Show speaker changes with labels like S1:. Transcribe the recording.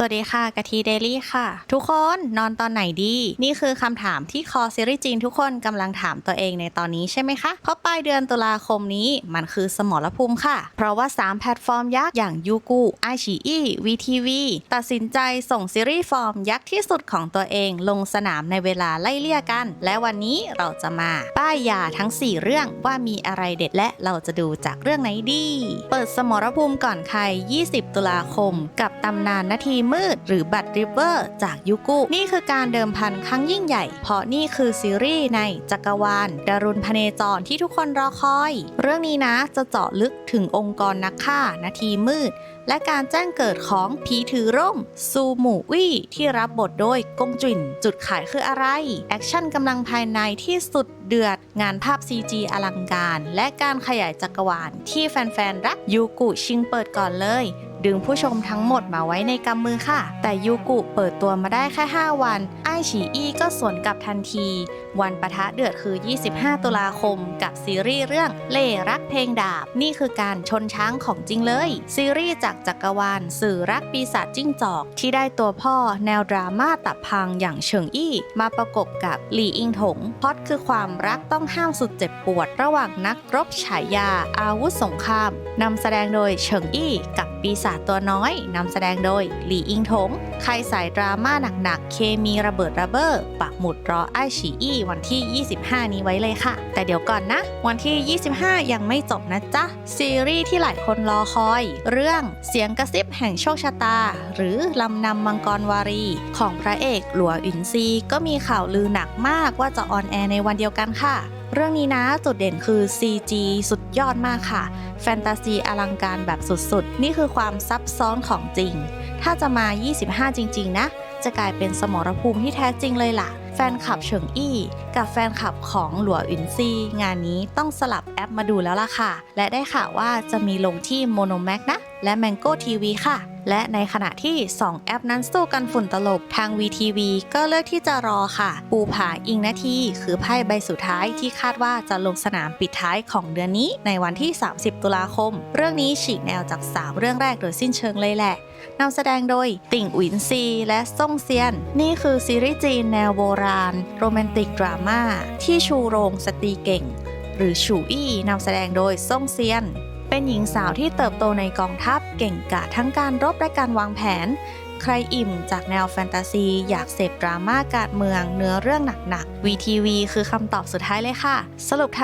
S1: สวัสดีค่ะกะทีเดลี่ค่ะ ทุกคนนอนตอนไหนดี นี่คือคำถามที่คอซีรีส์จีนทุกคนกำลังถามตัวเองในตอนนี้ใช่ไหมคะ เพราะปลายเดือนตุลาคมนี้มันคือสมรภูมิค่ะ เพราะว่า 3 แพลตฟอร์มยักษ์อย่างยูกูไอชีอีวีทีวีตัดสินใจส่งซีรีส์ฟอร์มยักษ์ที่สุดของตัวเองลงสนามในเวลาไล่เลี่ยกัน และวันนี้เราจะมาป้ายยาทั้ง 4 เรื่องว่ามีอะไรเด็ดและเราจะดูจากเรื่องไหนดี เปิดสมรภูมิก่อนใคร 20 ตุลาคม กับตำนานนาทีมืด หรือบัตริเวอร์จากยูกุ นี่คือการเดิมพันครั้งยิ่งใหญ่ เพราะนี่คือซีรีส์ในจักรวาลดารุณพเนจรที่ทุกคนรอคอย เรื่องนี้นะจะเจาะลึกถึงองค์กรนักฆ่า นาทีมืด และการแจ้งเกิดของผีถือร่ม ซูหมู่วี่ที่รับบทโดยกงจุนจุดขายคืออะไร แอคชั่นกำลังภายในที่สุดเดือด งานภาพ CG อลังการ และการขยายจักรวาลที่แฟนๆ รักยูกุชิงเปิดก่อนเลย ดึงผู้ชมทั้งหมดมาไว้ในกำมือค่ะ แต่ยูกุเปิดตัวมาได้แค่ 5 วัน ไอฉีอี้ก็สวนกลับทันที วันปะทะเดือดคือ 25 ตุลาคม กับซีรีส์เรื่องเล่รักเพลงดาบ นี่คือการชนช้างของจริงเลย ซีรีส์จากจักรวาลสื่อรักปีศาจจิ้งจอก ที่ได้ตัวพ่อแนวดราม่าตับพังอย่างเฉิงอี้ มาประกบกับหลี่อิงถงพอดคือความรักต้องห้ามสุดเจ็บปวด ระหว่างนักรบฉายาอาวุธสงครามนำแสดงโดยเฉิงอี้กับ ปีศาจตัวน้อยนำแสดงโดย หลี่อิงถง ใครสายดราม่าหนักๆ เคมีระเบิดระเบ้อปักหมุดรอไอฉีอี้วันที่ 25 นี้ไว้เลยค่ะ แต่เดี๋ยวก่อนนะ วันที่ 25 ยังไม่จบนะจ๊ะ ซีรีส์ที่หลายคนรอคอย เรื่องเสียงกระซิบแห่งโชคชะตา หรือลำนำมังกรวารี ของพระเอกหลัวอินซีก็มีข่าวลือหนักมากว่าจะออนแอร์ในวันเดียวกันค่ะ เรื่องนี้นะจุดเด่นคือ CG สุดยอดมากค่ะ แฟนตาซีอลังการแบบสุดๆ นี่คือความซับซ้อนของจริง ถ้าจะมา 25 จริง ๆ นะ จะกลายเป็นสมรภูมิที่แท้จริงเลยล่ะ แฟนคลับเฉิงอี้ กับแฟนคลับของหลัวอินซีงานนี้ต้องสลับแอปมาดูแล้วล่ะค่ะ และได้ข่าวว่าจะมีลงที่ Monomax นะ และ Mango TV ค่ะ และในขณะที่ 2 แอปนั้นสู้กันฝุ่นตลบทาง VTV ก็เลือกที่จะรอค่ะ ปูผาอิงนาทีคือไพ่ใบสุดท้ายที่คาดว่าจะลงสนามปิดท้ายของเดือนนี้ในวันที่ 30 ตุลาคม เรื่องนี้ฉีกแนวจาก 3 เรื่องแรกโดยสิ้นเชิงเลยแหละนำแสดงโดยติ่งอุ๋นซี และซ่งเซียน นี่คือซีรีส์จีนแนวโบราณ โรแมนติกดราม่าที่ชูโรงสตรีเก่ง หรือฉูอี้นำแสดงโดยซ่งเซียน เป็นหญิงสาวที่เติบโตในกองทัพเก่งกาจทั้งการรบและการวางแผน ใครอิ่มจากแนวแฟนตาซี อยากเสพดราม่าการเมือง เนื้อเรื่องหนักๆ VTV คือคำตอบสุดท้ายเลยค่ะ สรุปทาง